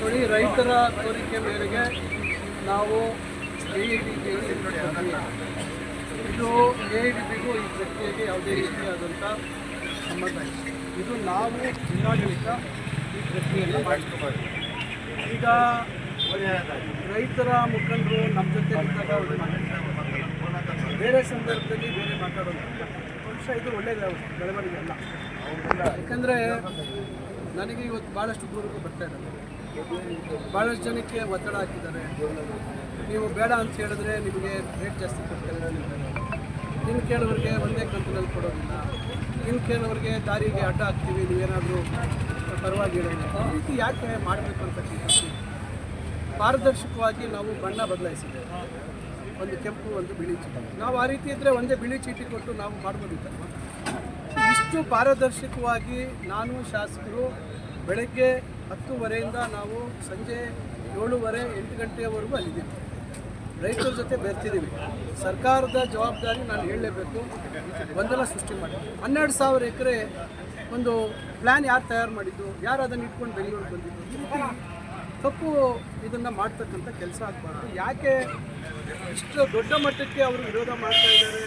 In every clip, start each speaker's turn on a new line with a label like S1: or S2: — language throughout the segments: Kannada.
S1: ನೋಡಿ ರೈತರ ಕೋರಿಕೆ ಮೇರೆಗೆ ನಾವು ಎ ಐ ಡಿ ಪಿ ಇದು ಎ ಐ ಡಿ ಬಿಗೂ ಈ ಪ್ರಕ್ರಿಯೆಗೆ ಯಾವುದೇ ರೀತಿಯಾದಂಥ ಸಂಬಂಧ ಇಲ್ಲ. ಇದು ನಾವು ಜಿಲ್ಲಾಡಳಿತ ಈ ಪ್ರಕ್ರಿಯೆಯನ್ನು ಮಾಡಿಸ್ಕೋಬಾರ್ದು ಈಗ ರೈತರ ಮುಖಂಡರು ನಮ್ಮ ಜೊತೆ ಬೇರೆ ಸಂದರ್ಭದಲ್ಲಿ ಬೇರೆ ಮಾತಾಡೋದು ಬಹುಶಃ ಇದು ಒಳ್ಳೆಯ ಬೆಳವಣಿಗೆ ಅಲ್ಲ. ಯಾಕಂದರೆ ನನಗೆ ಇವತ್ತು ಭಾಳಷ್ಟು ದೂರಕ್ಕೆ ಬರ್ತಾ ಇದ್ದಾರೆ. ಭಾಳಷ್ಟು ಜನಕ್ಕೆ ಒತ್ತಡ ಹಾಕಿದ್ದಾರೆ. ನೀವು ಬೇಡ ಅಂತ ಹೇಳಿದ್ರೆ ನಿಮಗೆ ರೇಟ್ ಜಾಸ್ತಿ ಕೊಡ್ತಾರೆ. ಅಂತ ಇನ್ನು ಕೇಳೋರಿಗೆ ಒಂದೇ ಕಂತಿನಲ್ಲಿ ಕೊಡೋದಿಲ್ಲ. ಇನ್ನು ಕೇಳೋರಿಗೆ ದಾರಿಗೆ ಅಡ್ಡ ಹಾಕ್ತೀವಿ. ನೀವೇನಾದರೂ ಪರವಾಗಿ ಹೇಳೋದಿಲ್ಲ ಈ ರೀತಿ ಯಾಕೆ ಮಾಡಬೇಕು ಅಂತಕ್ಕಂಥದ್ದು ಪಾರದರ್ಶಕವಾಗಿ ನಾವು ಬಣ್ಣ ಬದಲಾಯಿಸಿದ್ದೇವೆ. ಒಂದು ಕೆಂಪು, ಒಂದು ಬಿಳಿ ಚೀಟಿ. ನಾವು ಆ ರೀತಿ ಇದ್ದರೆ ಒಂದೇ ಬಿಳಿ ಚೀಟಿ ಕೊಟ್ಟು ನಾವು ಮಾಡ್ಬೋದಿತ್ತಲ್ವ? ಇಷ್ಟು ಪಾರದರ್ಶಕವಾಗಿ ನಾನು ಶಾಸಕರು ಬೆಳಗ್ಗೆ ಹತ್ತುವರೆಯಿಂದ ನಾವು ಸಂಜೆ ಏಳುವರೆ ಎಂಟು ಗಂಟೆಯವರೆಗೂ ಅಲ್ಲಿದ್ದೀವಿ. ರೈತರ ಜೊತೆ ಬೆರ್ತಿದ್ದೀವಿ. ಸರ್ಕಾರದ ಜವಾಬ್ದಾರಿ ನಾನು ಹೇಳಲೇಬೇಕು. ಗೊಂದಲ ಸೃಷ್ಟಿ ಮಾಡಿ ಹನ್ನೆರಡು ಸಾವಿರ ಎಕರೆ ಒಂದು ಪ್ಲ್ಯಾನ್ ಯಾರು ತಯಾರು ಮಾಡಿದ್ದು, ಯಾರು ಅದನ್ನು ಇಟ್ಕೊಂಡು ಬೆಂಗಳೂರಿಗೆ ಬಂದಿದ್ದು ತಪ್ಪು ಇದನ್ನು ಮಾಡ್ತಕ್ಕಂಥ ಕೆಲಸ ಆಗಬಾರ್ದು. ಯಾಕೆ ಇಷ್ಟು ದೊಡ್ಡ ಮಟ್ಟಕ್ಕೆ ಅವರು ವಿರೋಧ ಮಾಡ್ತಾ ಇದ್ದಾರೆ?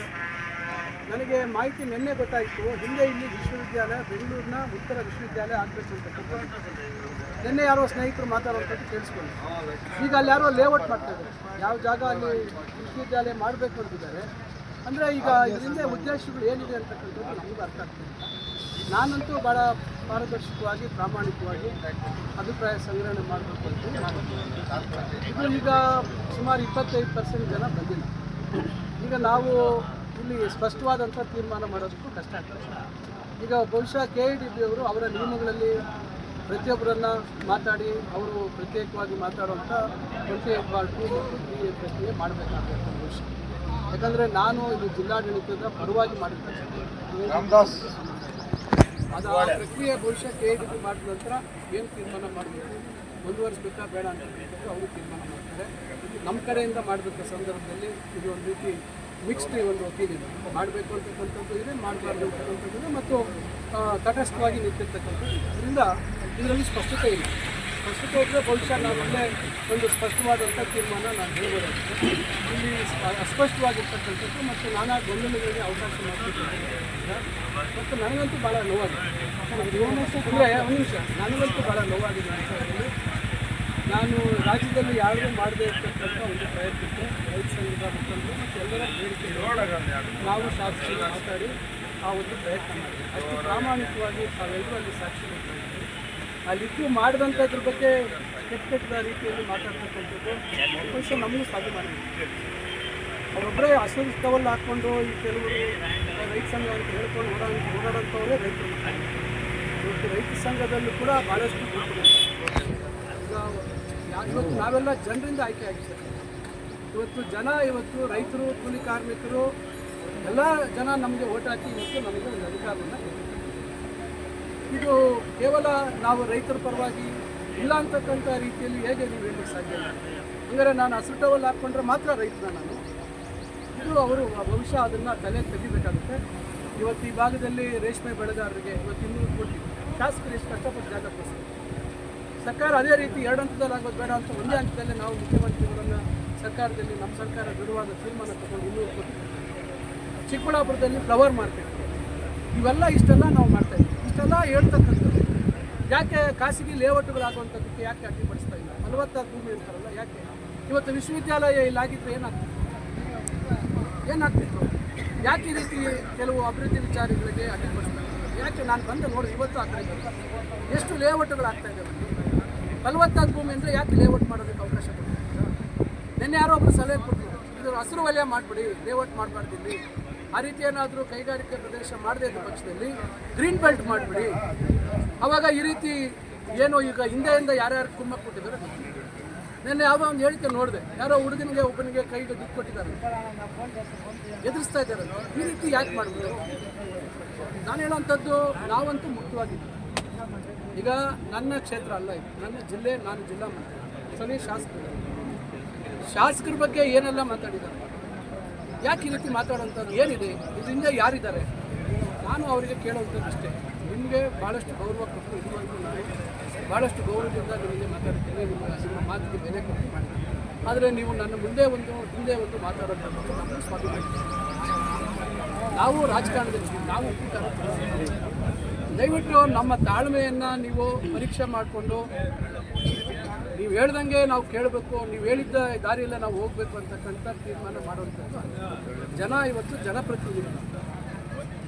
S1: ನನಗೆ ಮಾಹಿತಿ ನಿನ್ನೆ ಗೊತ್ತಾಯಿತು. ಹಿಂದೆ ಇಲ್ಲಿ ವಿಶ್ವವಿದ್ಯಾಲಯ, ಬೆಂಗಳೂರಿನ ಉತ್ತರ ವಿಶ್ವವಿದ್ಯಾಲಯ ಆಗಬೇಕು ಅಂತ ನಿನ್ನೆ ಯಾರೋ ಸ್ನೇಹಿತರು ಮಾತಾಡುವಂಥದ್ದು ಕೇಳಿಸ್ಕೊಂಡು ಈಗ ಅಲ್ಲಿ ಯಾರೋ ಲೇಔಟ್ ಮಾಡ್ತಾ ಇದ್ದಾರೆ. ಯಾವ ಜಾಗ ಅಲ್ಲಿ ವಿಶ್ವವಿದ್ಯಾಲಯ ಮಾಡಬೇಕು ಅಂತಿದ್ದಾರೆ. ಅಂದರೆ ಈಗ ಇದರಿಂದ ಉದ್ದೇಶಗಳು ಏನಿದೆ ಅಂತಕ್ಕಂಥದ್ದು ನಮಗೂ ಅರ್ಥ ಆಗ್ತದೆ ನಾನಂತೂ ಭಾಳ ಪಾರದರ್ಶಕವಾಗಿ, ಪ್ರಾಮಾಣಿಕವಾಗಿ ಅಭಿಪ್ರಾಯ ಸಂಗ್ರಹಣೆ ಮಾಡಬೇಕು ಅಂತ. ಇದು ಈಗ ಸುಮಾರು ಇಪ್ಪತ್ತೈದು ಪರ್ಸೆಂಟ್ ಜನ ಬಂದಿಲ್ಲ. ಈಗ ನಾವು ಇಲ್ಲಿ ಸ್ಪಷ್ಟವಾದಂಥ ತೀರ್ಮಾನ ಮಾಡೋದಕ್ಕೂ ಕಷ್ಟ ಆಗ್ತದೆ. ಈಗ ಬಹುಶಃ ಕೆ ಐ ಡಿ ಬಿ ಅವರು ಅವರ ನಿಯಮಗಳಲ್ಲಿ ಪ್ರತಿಯೊಬ್ಬರನ್ನ ಮಾತಾಡಿ ಅವರು ಪ್ರತ್ಯೇಕವಾಗಿ ಮಾತಾಡುವಂಥ twenty eight bar two three eight ಪ್ರಕ್ರಿಯೆ ಮಾಡಬೇಕಾಗುತ್ತೆ ಬಹುಶಃ ಯಾಕಂದರೆ ನಾನು ಇದು ಜಿಲ್ಲಾಡಳಿತದ ಪರವಾಗಿ ಮಾಡಿರ್ತೇನೆ ಅದು ಆ ಪ್ರಕ್ರಿಯೆ ಬಹುಶಃ ಕೆ ಐ ಡಿ ಬಿ ಮಾಡಿದ ನಂತರ ಏನು ತೀರ್ಮಾನ ಮಾಡಬೇಕು? ಮುಂದುವರಿಸಬೇಕಾ ಬೇಡ ಅಂತ ಅವರು ತೀರ್ಮಾನ ಮಾಡ್ತಾರೆ. ನಮ್ಮ ಕಡೆಯಿಂದ ಮಾಡಬೇಕಾದ ಸಂದರ್ಭದಲ್ಲಿ ಇದು ಒಂದು ರೀತಿ ಮಿಕ್ಸ್ಡ್ ಒಂದು ಒಪಿನಿಯನ್ ಮಾಡಬೇಕು ಅಂತಕ್ಕಂಥದ್ದು ಇದೆ, ಮಾಡಬಾರ್ದು ಅಂತಕ್ಕಂಥದ್ದು ಮತ್ತು ತಟಸ್ಥವಾಗಿ ನಿಂತಿರ್ತಕ್ಕಂಥದ್ದು ಅದರಿಂದ ಇದರಲ್ಲಿ ಸ್ಪಷ್ಟತೆ ಇಲ್ಲ. ಸ್ಪಷ್ಟತೆ ಇದ್ದರೆ ಬಹುಶಃ ನಾವು ಒಂದು ಸ್ಪಷ್ಟವಾದಂಥ ತೀರ್ಮಾನ ನಾನು ಹೇಳ್ಬೋದಾಗುತ್ತೆ ಇಲ್ಲಿ ಸ್ಪ- ಅಸ್ಪಷ್ಟವಾಗಿರ್ತಕ್ಕಂಥದ್ದು ಮತ್ತು ನಾನಾ ಗೊಂದಲಗಳಿಗೆ ಅವಕಾಶ ಮಾಡ್ತಿದ್ದೇನೆ ಮತ್ತು ನನಗಂತೂ ಭಾಳ ನೋವಾಗಿದೆ. ಅಂದರೆ ಒಂದು ನಿಮಿಷ, ನನಗಂತೂ ಭಾಳ ನೋವಾಗಿದೆ ಅಂತ ನಾನು ರಾಜ್ಯದಲ್ಲಿ ಯಾರಿಗೂ ಮಾಡದೇ ಇರ್ತಕ್ಕಂಥ ಒಂದು ಪ್ರಯತ್ನಕ್ಕೆ ಸಂಘದ ಮುಖಂಡರು ಮತ್ತು ಎಲ್ಲರ ಬೇಡಿಕೆ ನಾವು ಶಾಸಕರು ಮಾತಾಡಿ ಆ ಒಂದು ಪ್ರಯತ್ನ ಮಾಡಿ ಅಷ್ಟು ಪ್ರಾಮಾಣಿಕವಾಗಿ ತಾವೆಲ್ಲರೂ ಅಲ್ಲಿ ಸಾಕ್ಷಿ ಅಲ್ಲಿ ಇದ್ದು ಮಾಡಿದಂಥದ್ರ ಬಗ್ಗೆ ಕೆಟ್ಟ ಕೆಟ್ಟದ ರೀತಿಯಲ್ಲಿ ಮಾತಾಡ್ತಕ್ಕಂಥದ್ದು ಬಹುಶಃ ನಮಗೂ ಸಾಧ್ಯ ಮಾಡಿದ್ದೀವಿ ಅವರೊಬ್ಬರೇ ಹಸಿರು ಟವಲ್ ಹಾಕ್ಕೊಂಡು ಈ ಕೆಲವರು ರೈತ ಸಂಘ ಅಂತ ಹೇಳ್ಕೊಂಡು ಓಡಾಡ ಓಡಾಡೋಂಥವರೇ ರೈತರು. ಇವತ್ತು ರೈತ ಸಂಘದಲ್ಲೂ ಕೂಡ ಭಾಳಷ್ಟು ಈಗ ಇವತ್ತು ನಾವೆಲ್ಲ ಜನರಿಂದ ಆಯ್ಕೆ ಆಗಿದ್ದೇವೆ. ಇವತ್ತು ಜನ, ಇವತ್ತು ರೈತರು, ಕೂಲಿ ಕಾರ್ಮಿಕರು, ಎಲ್ಲ ಜನ ನಮಗೆ ಓಟ್ ಹಾಕಿ ಇವತ್ತು ನಮಗೆ ಒಂದು ಅಧಿಕಾರವನ್ನು ಇದು ಕೇವಲ ನಾವು ರೈತರ ಪರವಾಗಿ ಇಲ್ಲ ಅಂತಕ್ಕಂಥ ರೀತಿಯಲ್ಲಿ ಹೇಗೆ ನೀವು ಹೇಳಲಿಕ್ಕೆ ಸಾಧ್ಯ ಅಂದರೆ ನಾನು ಹಸಿರು ಟವಲ್ ಹಾಕ್ಕೊಂಡ್ರೆ ಮಾತ್ರ ರೈತನ ನಾನು. ಇದು ಅವರು ಬಹುಶಃ ಅದನ್ನು ತಲೆ ತೆಗಿಬೇಕಾಗುತ್ತೆ. ಇವತ್ತು ಈ ಭಾಗದಲ್ಲಿ ರೇಷ್ಮೆ ಬೆಳೆಗಾರರಿಗೆ ಇವತ್ತು ಇನ್ನೂರು ಕೋಟಿ. ಶಾಸಕರು ಎಷ್ಟು ಕಷ್ಟಪಟ್ಟು ಜಾಗ ಕೊಡಿಸ್ತಾರೆ ಸರ್ಕಾರ ಅದೇ ರೀತಿ ಎರಡು ಹಂತದಲ್ಲಿ ಆಗೋದು ಬೇಡ ಅಂತ ಒಂದೇ ಹಂತದಲ್ಲಿ ನಾವು ಮುಖ್ಯಮಂತ್ರಿಗಳನ್ನ ಸರ್ಕಾರದಲ್ಲಿ ನಮ್ಮ ಸರ್ಕಾರ ದೃಢವಾದ ತೀರ್ಮಾನ ತಗೊಂಡು ಇನ್ನೂ ಚಿಕ್ಕಬಳ್ಳಾಪುರದಲ್ಲಿ ಫ್ಲವರ್ ಮಾರ್ಕೆಟ್. ಇವೆಲ್ಲ ಇಷ್ಟೆಲ್ಲ ನಾವು ಮಾಡ್ತಾ ಇದ್ದೀವಿ. ಇಷ್ಟೆಲ್ಲ ಹೇಳ್ತಕ್ಕಂಥದ್ದು. ಯಾಕೆ ಖಾಸಗಿ ಲೇಔಟ್ಗಳಾಗುವಂಥದ್ದಕ್ಕೆ ಯಾಕೆ ಅಡ್ಡಿಪಡಿಸ್ತಾ ಇಲ್ಲ? ಫಲವತ್ತಾದ ಭೂಮಿ ಇರ್ತಾರಲ್ಲ ಯಾಕೆ? ಇವತ್ತು ವಿಶ್ವವಿದ್ಯಾಲಯ ಇಲ್ಲಾಗಿದ್ದರೆ ಏನಾಗ್ತಿತ್ತು? ಏನಾಗ್ತಿತ್ತು? ಯಾಕೆ ಈ ರೀತಿ ಕೆಲವು ಅಭಿವೃದ್ಧಿ ವಿಚಾರಗಳಿಗೆ ಅಡ್ಡಿಪಡಿಸ್ತಾರೆ ಯಾಕೆ ನಾನು ಬಂದು ನೋಡಿ ಇವತ್ತು ಆಗ್ತಾ ಇದ್ದಾರೆ. ಎಷ್ಟು ಲೇಔಟ್ಗಳು ಆಗ್ತಾ ಇದೆ ಫಲವತ್ತಾದ ಭೂಮಿ ಅಂದರೆ ಯಾಕೆ ಲೇಔಟ್ ಮಾಡೋದಕ್ಕೆ ಅವಕಾಶ ಕೊಡ್ತಾರೆ ನಿನ್ನೆ ಯಾರೋ ಒಬ್ಬರು ಸಲಹೆ ಕೊಟ್ಟಿದ್ರು. ಇದು ಹಸಿರು ವಲಯ ಮಾಡಿಬಿಡಿ, ಲೇಔಟ್ ಮಾಡಬಾರ್ದು ಇಲ್ಲಿ ಆ ರೀತಿ ಏನಾದರೂ ಕೈಗಾರಿಕೆ ಪ್ರದೇಶ ಮಾಡದೇ ಇದ್ದ ಪಕ್ಷದಲ್ಲಿ ಗ್ರೀನ್ ಬೆಲ್ಟ್ ಮಾಡಿಬಿಡಿ. ಅವಾಗ ಈ ರೀತಿ ಏನು ಈಗ ಹಿಂದೆಯಿಂದ ಯಾರ್ಯಾರು ಕುಮ್ಮಕ್ಕೆ ಕೊಟ್ಟಿದ್ದಾರೆ. ನಿನ್ನೆ ಯಾವ ಒಂದು ಹೇಳಿಕೆ ನೋಡಿದೆ. ಯಾರೋ ಹುಡುಗನಿಗೆ, ಒಬ್ಬನಿಗೆ ಕೈಗೆ ದುಡ್ಡು ಕೊಟ್ಟಿದ್ದಾರೆ. ಎದುರಿಸ್ತಾ ಇದ್ದಾರೆ. ಈ ರೀತಿ ಯಾಕೆ ಮಾಡ್ಬೋದು ನಾನು ಹೇಳೋಂಥದ್ದು ನಾವಂತೂ ಮುಕ್ತವಾಗಿದ್ದೀವಿ. ಈಗ ನನ್ನ ಕ್ಷೇತ್ರ ಅಲ್ಲ ಇದು. ನನ್ನ ಜಿಲ್ಲೆ, ನಾನು ಜಿಲ್ಲಾ ಮಂತ್ರಿ. ಸರಿ ಶಾಸಕರು. ಶಾಸಕರ ಬಗ್ಗೆ ಏನೆಲ್ಲ ಮಾತಾಡಿದ್ದಾರೆ? ಯಾಕೆ ಈ ರೀತಿ ಮಾತಾಡೋಂಥದ್ದು ಏನಿದೆ? ಇದರಿಂದ ಯಾರಿದ್ದಾರೆ? ನಾನು ಅವರಿಗೆ ಕೇಳುವಂಥದ್ದು ಅಷ್ಟೇ. ನಿಮಗೆ ಭಾಳಷ್ಟು ಗೌರವ ಕೊಟ್ಟು ಇದುವರೆಗೂ ನಾನು ಭಾಳಷ್ಟು ಗೌರವದಿಂದ ನಿಮಗೆ ಮಾತಾಡ್ತೇನೆ. ನಿಮ್ಮ ನಿಮ್ಮ ಮಾತಿಗೆ ಬೆಲೆ ಕೊಟ್ಟು ಮಾಡ್ತೀನಿ ಆದರೆ ನೀವು ನನ್ನ ಮುಂದೆ ಒಂದು, ಹಿಂದೆ ಒಂದು ಮಾತಾಡೋಂಥದ್ದು ನಮಗೆ ಸ್ವಾಭಿಮಾನ ನಾವು ರಾಜಕಾರಣದಲ್ಲಿ, ನಾವು ದಯವಿಟ್ಟು ನಮ್ಮ ತಾಳ್ಮೆಯನ್ನು ನೀವು ಪರೀಕ್ಷೆ ಮಾಡಿಕೊಂಡು ನೀವು ಹೇಳ್ದಂಗೆ ನಾವು ಕೇಳಬೇಕು, ನೀವು ಹೇಳಿದ್ದ ದಾರಿಯಲ್ಲೇ ನಾವು ಹೋಗಬೇಕು ಅಂತಕ್ಕಂಥ ತೀರ್ಮಾನ ಮಾಡುವಂಥದ್ದು ಜನ ಇವತ್ತು ಜನಪ್ರತಿನಿಧಿಗಳು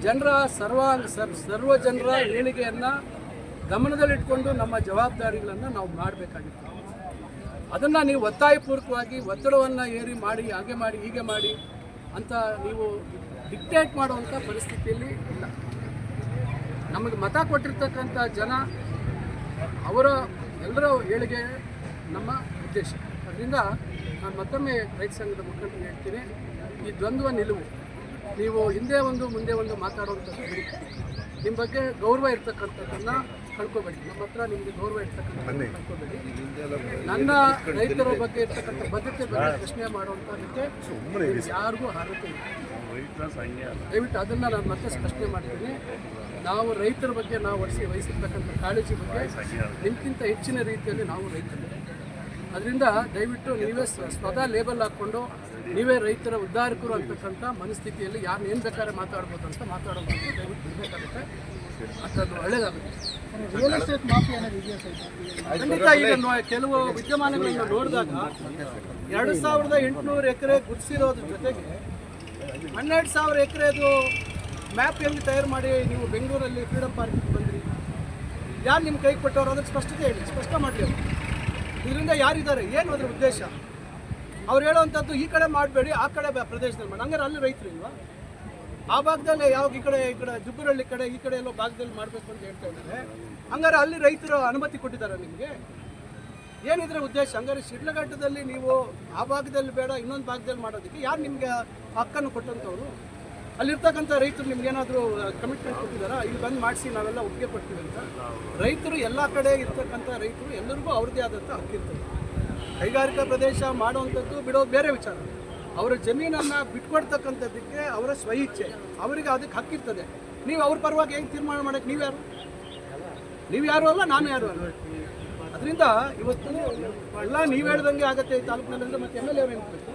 S1: ಜನರ ಸರ್ವಾಂಗ ಸರ್ ಸರ್ವ ಜನರ ಏಳಿಗೆಯನ್ನು ಗಮನದಲ್ಲಿಟ್ಕೊಂಡು ನಮ್ಮ ಜವಾಬ್ದಾರಿಗಳನ್ನು ನಾವು ಮಾಡಬೇಕಾಗಿತ್ತು. ಅದನ್ನು ನೀವು ಒತ್ತಾಯಪೂರ್ವಕವಾಗಿ ಒತ್ತಡವನ್ನು ಏರಿ ಮಾಡಿ, ಹಾಗೆ ಮಾಡಿ, ಹೀಗೆ ಮಾಡಿ ಅಂತ ನೀವು ಡಿಕ್ಟೇಟ್ ಮಾಡುವಂಥ ಪರಿಸ್ಥಿತಿಯಲ್ಲಿ ಇಲ್ಲ. ನಮಗೆ ಮತ ಕೊಟ್ಟಿರ್ತಕ್ಕಂಥ ಜನ ಅವರ ಎಲ್ಲರ ಏಳಿಗೆ ನಮ್ಮ ಉದ್ದೇಶ. ಅದರಿಂದ ನಾನು ಮತ್ತೊಮ್ಮೆ ರೈತ ಸಂಘದ ಮುಖಂಡರಿಗೆ ಹೇಳ್ತೀನಿ ಈ ದ್ವಂದ್ವ ನಿಲುವು ನೀವು ಹಿಂದೆ ಒಂದು ಮುಂದೆ ಒಂದು ಮಾತಾಡುವಂಥದ್ದು ಬಿಡಿ. ನಿಮ್ಮ ಬಗ್ಗೆ ಗೌರವ ಇರ್ತಕ್ಕಂಥದ್ದನ್ನು ಕಳ್ಕೊಬೇಡಿ. ನಮ್ಮ ಹತ್ರ ನಿಮಗೆ ಗೌರವ ಇರ್ತಕ್ಕಂಥದ್ದು ಕಳ್ಕೊಬೇಡಿ. ನನ್ನ ರೈತರ ಬಗ್ಗೆ ಇರ್ತಕ್ಕಂಥ ಬದ್ಧತೆ ಬಗ್ಗೆ ಪ್ರಶ್ನೆ ಮಾಡುವಂಥದ್ದಕ್ಕೆ ಯಾರಿಗೂ ಅರ್ಹತೆ ಇಲ್ಲ. ದಯವಿಟ್ಟು ಅದನ್ನು ನಾನು ಮತ್ತೆ ಸ್ಪಷ್ಟನೆ ಮಾಡ್ತೀನಿ. ನಾವು ರೈತರ ಬಗ್ಗೆ ನಾವು ವಹಿಸಿ ವಹಿಸಿರ್ತಕ್ಕಂಥ ಕಾಳಜಿ ಬಗ್ಗೆ ನಿಮ್ಗಿಂತ ಹೆಚ್ಚಿನ ರೀತಿಯಲ್ಲಿ ನಾವು ರೈತರು. ಅದರಿಂದ ದಯವಿಟ್ಟು ನೀವೇ ಸ್ವ- ಸ್ವತಃ ಲೇಬಲ್ ಹಾಕ್ಕೊಂಡು ನೀವೇ ರೈತರ ಉದ್ಧಾರಕರು ಅಂತಕ್ಕಂಥ ಮನಸ್ಥಿತಿಯಲ್ಲಿ ಯಾರು ಏನು ಬೇಕಾದ್ರೆ ಮಾತಾಡ್ಬೋದು ಅಂತ ಮಾತಾಡೋದು ದಯವಿಟ್ಟು ಬಿಡಬೇಕಾಗುತ್ತೆ ಅಂಥದ್ದು ಒಳ್ಳೇದಾಗುತ್ತೆ.
S2: ರಿಯಲ್ ಎಸ್ಟೇಟ್
S1: ಖಂಡಿತ ಈಗ ಕೆಲವು ವಿದ್ಯಮಾನಗಳನ್ನು ನೋಡಿದಾಗ ಎರಡು ಸಾವಿರದ ಎಂಟುನೂರು ಎಕರೆ ಗುಡಿಸಿರೋದ್ರ ಜೊತೆಗೆ ಹನ್ನೆರಡು ಸಾವಿರ ಎಕರೆದು ಮ್ಯಾಪ್ ಎಲ್ಲಿ ತಯಾರು ಮಾಡಿ ನೀವು ಬೆಂಗಳೂರಲ್ಲಿ ಫ್ರೀಡಮ್ ಪಾರ್ಕಿಗೆ ಬಂದ್ರಿ? ಯಾರು ನಿಮ್ಮ ಕೈ ಕೊಟ್ಟವ್ರು? ಅದಕ್ಕೆ ಸ್ಪಷ್ಟತೆ ಹೇಳಿ ಸ್ಪಷ್ಟ ಮಾಡಲಿ ಅವರು. ಇದರಿಂದ ಯಾರಿದ್ದಾರೆ? ಏನು ಅದ್ರ ಉದ್ದೇಶ? ಅವ್ರು ಹೇಳೋವಂಥದ್ದು ಈ ಕಡೆ ಮಾಡಬೇಡಿ, ಆ ಕಡೆ ಪ್ರದೇಶದಲ್ಲಿ ಮಾಡಿ. ಹಂಗಾರೆ ಅಲ್ಲಿ ರೈತರು ಇಲ್ವಾ? ಆ ಭಾಗದಲ್ಲಿ ಯಾವ ಈ ಕಡೆ ಈ ಕಡೆ ಜುಬ್ಬರಳ್ಳಿ ಕಡೆ ಈ ಕಡೆ ಎಲ್ಲೋ ಭಾಗದಲ್ಲಿ ಮಾಡಬೇಕು ಅಂತ ಹೇಳ್ತಾ ಇದ್ದಾರೆ. ಹಂಗಾರೆ ಅಲ್ಲಿ ರೈತರು ಅನುಮತಿ ಕೊಟ್ಟಿದ್ದಾರೆ ನಿಮಗೆ? ಏನಿದ್ರೆ ಉದ್ದೇಶ? ಹಂಗಾರೆ ಶಿಡ್ಲಘಟ್ಟದಲ್ಲಿ ನೀವು ಆ ಭಾಗದಲ್ಲಿ ಬೇಡ, ಇನ್ನೊಂದು ಭಾಗದಲ್ಲಿ ಮಾಡೋದಕ್ಕೆ ಯಾರು ನಿಮಗೆ ಹಕ್ಕನ್ನು ಕೊಟ್ಟಂಥವ್ರು ಅಲ್ಲಿರ್ತಕ್ಕಂಥ ರೈತರು ನಿಮ್ಗೇನಾದರೂ ಕಮಿಟ್ಮೆಂಟ್ ಕೊಟ್ಟಿದ್ದಾರಾ? ಇಲ್ಲಿ ಬಂದು ಮಾಡಿಸಿ, ನಾವೆಲ್ಲ ಒಪ್ಪಿಗೆ ಕೊಡ್ತೀವಿ ಅಂತ. ರೈತರು ಎಲ್ಲ ಕಡೆ ಇರ್ತಕ್ಕಂಥ ರೈತರು ಎಲ್ಲರಿಗೂ ಅವ್ರದ್ದೇ ಆದಂಥ ಹಕ್ಕಿರ್ತದೆ ಕೈಗಾರಿಕಾ ಪ್ರದೇಶ ಮಾಡುವಂಥದ್ದು ಬಿಡೋದು ಬೇರೆ ವಿಚಾರ. ಅವರ ಜಮೀನನ್ನು ಬಿಟ್ಕೊಡ್ತಕ್ಕಂಥದ್ದಕ್ಕೆ ಅವರ ಸ್ವಇಚ್ಛೆ ಅವರಿಗೆ ಅದಕ್ಕೆ ಹಕ್ಕಿರ್ತದೆ ನೀವು ಅವ್ರ ಪರವಾಗಿ ಹೆಂಗೆ ತೀರ್ಮಾನ ಮಾಡೋಕ್ಕೆ ನೀವು ಯಾರು? ನೀವು ಯಾರು ಅಲ್ಲ, ನಾನು ಯಾರು ಅಲ್ಲ? ಅದರಿಂದ ಇವತ್ತು ಎಲ್ಲ ನೀವು ಹೇಳ್ದಂಗೆ ಆಗುತ್ತೆ ಈ ತಾಲೂಕಿನಲ್ಲಿ ಮತ್ತೆ ಎಂ ಎಲ್ ಎ ಅವ್ರು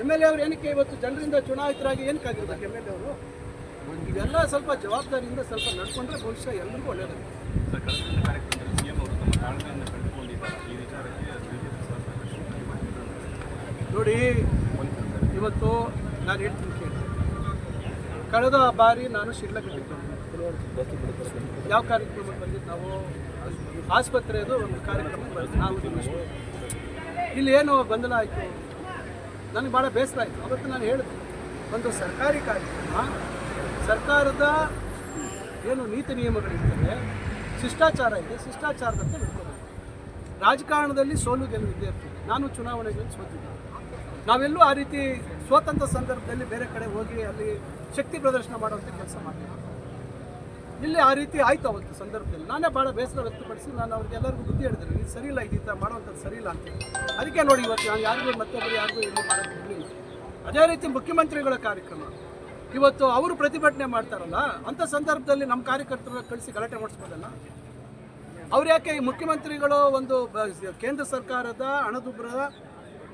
S1: ಎಂ ಎಲ್ ಎ ಅವ್ರು ಏನಕ್ಕೆ ಇವತ್ತು ಜನರಿಂದ ಚುನಾಯಿತರಾಗಿ ಏನಕ್ಕೆ ಆಗಿರ್ಬೇಕು ಎಂ ಎಲ್ ಎ ಅವರು? ಇವೆಲ್ಲ ಸ್ವಲ್ಪ ಜವಾಬ್ದಾರಿಯಿಂದ ಸ್ವಲ್ಪ ನಡ್ಕೊಂಡ್ರೆ ಬಹುಶಃ ಎಲ್ಲರಿಗೂ ಒಳ್ಳೆಯದು ನೋಡಿ ಇವತ್ತು ನಾನು ಹೇಳ್ತೀನಿ ಕೇಳಿ. ಕಳೆದ ಬಾರಿ ನಾನು ಶಿಡ್ಲಘಟ್ಟಕ್ಕೆ ಯಾವ ಕಾರ್ಯಕ್ರಮಕ್ಕೆ ಬಂದಿದ್ದು ನಾವು? ಆಸ್ಪತ್ರೆಯದು ಒಂದು ಕಾರ್ಯಕ್ರಮ ನಾವು. ಇಲ್ಲಿ ಏನು ಗೊಂದಲ ಆಯಿತು? ನನಗೆ ಭಾಳ ಬೇಸರ ಆಯಿತು. ಅವತ್ತು ನಾನು ಹೇಳಿದೆ, ಒಂದು ಸರ್ಕಾರಿ ಕಾರ್ಯಕ್ರಮ, ಸರ್ಕಾರದ ಏನು ನೀತಿ ನಿಯಮಗಳಿರ್ತವೆ ಶಿಷ್ಟಾಚಾರ ಇದೆ, ಶಿಷ್ಟಾಚಾರದಂತೆ ನಡ್ಕೋಬೇಕು. ರಾಜಕಾರಣದಲ್ಲಿ ಸೋಲು ಗೆಲುವು ಇದ್ದೇ ಇರ್ತದೆ ನಾನು ಚುನಾವಣೆಗಳಲ್ಲಿ ಸೋತಿದ್ದೆ. ನಾವೆಲ್ಲೂ ಆ ರೀತಿ ಸ್ವತಂತ್ರ ಸಂದರ್ಭದಲ್ಲಿ ಬೇರೆ ಕಡೆ ಹೋಗಿ ಅಲ್ಲಿ ಶಕ್ತಿ ಪ್ರದರ್ಶನ ಮಾಡುವಂಥ ಕೆಲಸ ಮಾಡ್ತೀವಿ ಇಲ್ಲಿ ಆ ರೀತಿ ಆಯ್ತು ಅವತ್ತು ಸಂದರ್ಭದಲ್ಲಿ. ನಾನೇ ಭಾಳ ಬೇಸರ ವ್ಯಕ್ತಪಡಿಸಿ ನಾನು ಅವ್ರಿಗೆಲ್ಲರಿಗೂ ಬುದ್ಧಿ ಹೇಳಿದ್ರೆ ಇದು ಸರಿ ಇಲ್ಲ ಇದು ಈ ಥರ ಮಾಡುವಂಥದ್ದು ಸರಿ ಇಲ್ಲ ಅಂತ ಅದಕ್ಕೆ ನೋಡಿ ಇವತ್ತು ನಾನು ಯಾರಿಗೂ ಮತ್ತೊಬ್ಬರು ಯಾರಿಗೂ ಇಲ್ಲಿ ಮಾಡೋದು ಅದೇ ರೀತಿ ಮುಖ್ಯಮಂತ್ರಿಗಳ ಕಾರ್ಯಕ್ರಮ. ಇವತ್ತು ಅವರು ಪ್ರತಿಭಟನೆ ಮಾಡ್ತಾರಲ್ಲ, ಅಂಥ ಸಂದರ್ಭದಲ್ಲಿ ನಮ್ಮ ಕಾರ್ಯಕರ್ತರ ಕಳಿಸಿ ಗಲಾಟೆ ಮಾಡಿಸ್ಬೋದಲ್ಲ? ಅವ್ರು ಯಾಕೆ ಈ ಮುಖ್ಯಮಂತ್ರಿಗಳು ಒಂದು ಕೇಂದ್ರ ಸರ್ಕಾರದ ಹಣದುಬ್ಬರದ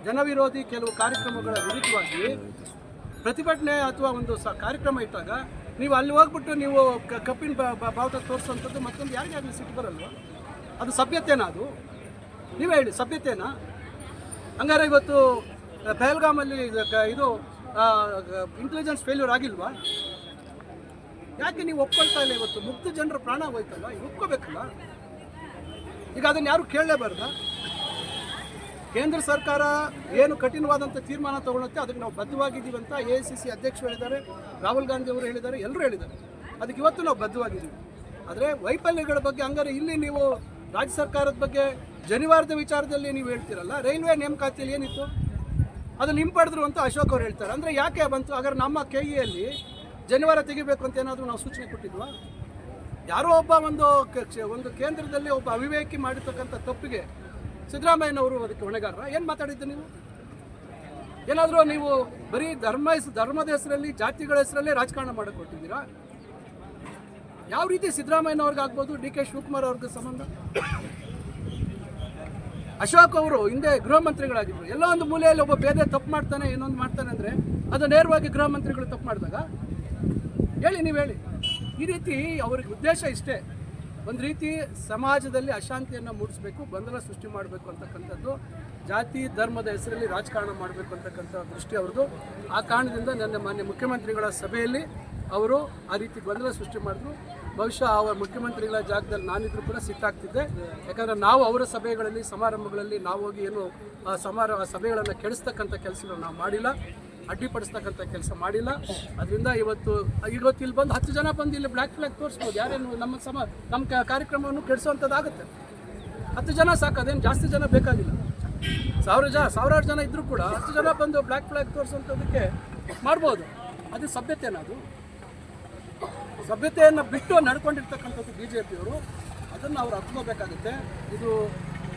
S1: ಜನವಿರೋಧಿ ಕೆಲವು ಕಾರ್ಯಕ್ರಮಗಳ ವಿರುದ್ಧವಾಗಿ ಪ್ರತಿಭಟನೆ ಅಥವಾ ಒಂದು ಸ, ಕಾರ್ಯಕ್ರಮ ಇಟ್ಟಾಗ ನೀವು ಅಲ್ಲಿ ಹೋಗ್ಬಿಟ್ಟು ನೀವು ಕಪ್ಪಿನ ಬಾವುಟ ತೋರಿಸುವಂಥದ್ದು ಮತ್ತೊಂದು ಯಾರಿಗೆ ಆಗಲಿ ಸಿಟ್ಟು ಬರಲ್ವ? ಅದು ಸಭ್ಯತೆನಾ ಅದು? ನೀವೇ ಹೇಳಿ, ಸಭ್ಯತೆನಾ? ಹಂಗಾರೆ ಇವತ್ತು ಪಹಲ್ಗಾಮಲ್ಲಿ ಇದು ಇಂಟೆಲಿಜೆನ್ಸ್ ಫೇಲ್ಯೂರ್ ಆಗಿಲ್ವಾ? ಯಾಕೆ ನೀವು ಒಪ್ಕೊಳ್ತಾ ಇಲ್ಲ ಇವತ್ತು? ಮುಕ್ತ ಜನರ ಪ್ರಾಣ ಹೋಯ್ತಲ್ಲ ಒಪ್ಕೋಬೇಕಲ್ಲ? ಈಗ ಅದನ್ನು ಯಾರು ಕೇಳಲೇಬಾರ್ದ? ಕೇಂದ್ರ ಸರ್ಕಾರ ಏನು ಕಠಿಣವಾದಂಥ ತೀರ್ಮಾನ ತಗೊಳುತ್ತೆ ಅದಕ್ಕೆ ನಾವು ಬದ್ಧವಾಗಿದ್ದೀವಿ ಅಂತ ಎ ಐ ಸಿ ಸಿ ಅಧ್ಯಕ್ಷರು ಹೇಳಿದ್ದಾರೆ, ರಾಹುಲ್ ಗಾಂಧಿ ಅವರು ಹೇಳಿದ್ದಾರೆ, ಎಲ್ಲರೂ ಹೇಳಿದ್ದಾರೆ. ಅದಕ್ಕೆ ಇವತ್ತು ನಾವು ಬದ್ಧವಾಗಿದ್ದೀವಿ. ಆದರೆ ವೈಫಲ್ಯಗಳ ಬಗ್ಗೆ ಹಂಗಾರೆ ಇಲ್ಲಿ ನೀವು ರಾಜ್ಯ ಸರ್ಕಾರದ ಬಗ್ಗೆ ಜನಿವಾರದ ವಿಚಾರದಲ್ಲಿ ನೀವು ಹೇಳ್ತೀರಲ್ಲ, ರೈಲ್ವೆ ನೇಮಕಾತಿಯಲ್ಲಿ ಏನಿತ್ತು? ಅದು ಹಿಂಪಡೆದ್ರು ಅಂತ ಅಶೋಕ್ ಅವ್ರು ಹೇಳ್ತಾರೆ. ಅಂದರೆ ಯಾಕೆ ಬಂತು? ಹಾಗಾದ್ರೆ ನಮ್ಮ ಕೆ ಇಯಲ್ಲಿ ಜನಿವಾರ ತೆಗಿಬೇಕು ಅಂತ ಏನಾದರೂ ನಾವು ಸೂಚನೆ ಕೊಟ್ಟಿದ್ವಾ? ಯಾರೋ ಒಬ್ಬ ಒಂದು ಒಂದು ಕೇಂದ್ರದಲ್ಲಿ ಒಬ್ಬ ಅವಿವೇಕಿ ಮಾಡಿರ್ತಕ್ಕಂಥ ತಪ್ಪಿಗೆ ಸಿದ್ದರಾಮಯ್ಯನವರು ಅದಕ್ಕೆ ಹೊಣೆಗಾರರ? ಏನು ಮಾತಾಡಿದ್ದು ನೀವು? ಏನಾದರೂ ನೀವು ಬರೀ ಧರ್ಮ ಧರ್ಮದ ಹೆಸರಲ್ಲಿ, ಜಾತಿಗಳ ಹೆಸರಲ್ಲೇ ರಾಜಕಾರಣ ಮಾಡಕ್ಕೆ ಕೊಟ್ಟಿದ್ದೀರಾ ಯಾವ ರೀತಿ ಸಿದ್ದರಾಮಯ್ಯನವ್ರಿಗಾಗ್ಬೋದು ಡಿ ಕೆ ಶಿವಕುಮಾರ್ ಅವ್ರಿಗೆ ಸಂಬಂಧ? ಅಶೋಕ್ ಅವರು ಹಿಂದೆ ಗೃಹ ಮಂತ್ರಿಗಳಾಗಿದ್ರು. ಎಲ್ಲ ಒಂದು ಮೂಲೆಯಲ್ಲಿ ಒಬ್ಬ ಬೇರೆ ತಪ್ಪು ಮಾಡ್ತಾನೆ ಇನ್ನೊಂದು ಮಾಡ್ತಾನೆ ಅಂದರೆ ಅದು ನೇರವಾಗಿ ಗೃಹ ಮಂತ್ರಿಗಳು ತಪ್ಪು ಮಾಡಿದಾಗ? ಹೇಳಿ ನೀವು ಹೇಳಿ. ಈ ರೀತಿ ಅವ್ರಿಗೆ ಉದ್ದೇಶ ಇಷ್ಟೇ. ಒಂದು ರೀತಿ ಸಮಾಜದಲ್ಲಿ ಅಶಾಂತಿಯನ್ನು ಮೂಡಿಸಬೇಕು, ಗೊಂದಲ ಸೃಷ್ಟಿ ಮಾಡಬೇಕು ಅಂತಕ್ಕಂಥದ್ದು, ಜಾತಿ, ಧರ್ಮದ ಹೆಸರಲ್ಲಿ ರಾಜಕಾರಣ ಮಾಡಬೇಕು ಅಂತಕ್ಕಂಥ ದೃಷ್ಟಿ ಅವ್ರದ್ದು. ಆ ಕಾರಣದಿಂದ ನನ್ನ ಮಾನ್ಯ ಮುಖ್ಯಮಂತ್ರಿಗಳ ಸಭೆಯಲ್ಲಿ ಅವರು ಆ ರೀತಿ ಗೊಂದಲ ಸೃಷ್ಟಿ ಮಾಡಿದ್ರು. ಬಹುಶಃ ಅವರ ಮುಖ್ಯಮಂತ್ರಿಗಳ ಜಾಗದಲ್ಲಿ ನಾನಿದ್ರು ಕೂಡ ಸಿಟ್ಟಾಗ್ತಿದ್ದೆ ಯಾಕಂದರೆ ನಾವು ಅವರ ಸಭೆಗಳಲ್ಲಿ, ಸಮಾರಂಭಗಳಲ್ಲಿ ನಾವು ಹೋಗಿ ಏನು ಸಮಾರ ಸಭೆಗಳನ್ನು ಕೆಡಿಸ್ತಕ್ಕಂಥ ಕೆಲಸಗಳು ನಾವು ಮಾಡಿಲ್ಲ. ಅಡ್ಡಿಪಡಿಸ್ತಕ್ಕಂಥ ಕೆಲಸ ಮಾಡಿಲ್ಲ. ಅದರಿಂದ ಇವತ್ತು ಇವತ್ತು ಇಲ್ಲಿ ಬಂದು ಹತ್ತು ಜನ ಬಂದು ಇಲ್ಲಿ ಬ್ಲ್ಯಾಕ್ ಫ್ಲಾಗ್ ತೋರಿಸ್ಬೋದು. ಯಾರೇನು ನಮ್ಮ ಸಮ, ನಮ್ಮ ಕಾರ್ಯಕ್ರಮವನ್ನು ಕೆಡಿಸುವಂಥದ್ದಾಗುತ್ತೆ ಹತ್ತು ಜನ ಸಾಕು, ಅದೇನು ಜಾಸ್ತಿ ಜನ ಬೇಕಾಗಿಲ್ಲ. ಸಾವಿರ ಜನ ಸಾವಿರಾರು ಜನ ಇದ್ದರೂ ಕೂಡ ಹತ್ತು ಜನ ಬಂದು ಬ್ಲ್ಯಾಕ್ ಫ್ಲಾಗ್ ತೋರಿಸುವಂಥದ್ದಕ್ಕೆ ಮಾಡ್ಬೋದು. ಅದು ಸಭ್ಯತೆನದು ಸಭ್ಯತೆಯನ್ನು ಬಿಟ್ಟು ನಡ್ಕೊಂಡಿರ್ತಕ್ಕಂಥದ್ದು ಬಿ ಜೆ ಪಿಯವರು ಅದನ್ನು ಅವ್ರು ಹತ್ಕೋಬೇಕಾಗುತ್ತೆ ಇದು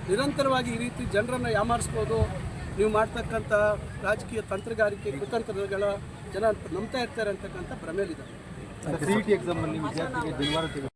S1: ನಿರಂತರವಾಗಿ ಈ ರೀತಿ ಜನರನ್ನು ಯಾಮಾರಿಸ್ಬೋದು. ನೀವು ಮಾಡ್ತಕ್ಕಂಥ ರಾಜಕೀಯ ತಂತ್ರಗಾರಿಕೆ, ಕುತಂತ್ರಗಳ ಜನ ನಂಬ್ತಾ ಇರ್ತಾರೆ ಅಂತಕ್ಕಂಥ ಭ್ರಮೇಲಿದೆ
S3: ಸಿ ಎಕ್ಸಾಮ್ ಟಿ ವಿದ್ಯಾರ್ಥಿಗೆ ವಿದ್ಯಾರ್ಥಿಗಳಿಗೆ ತೆಗೆದು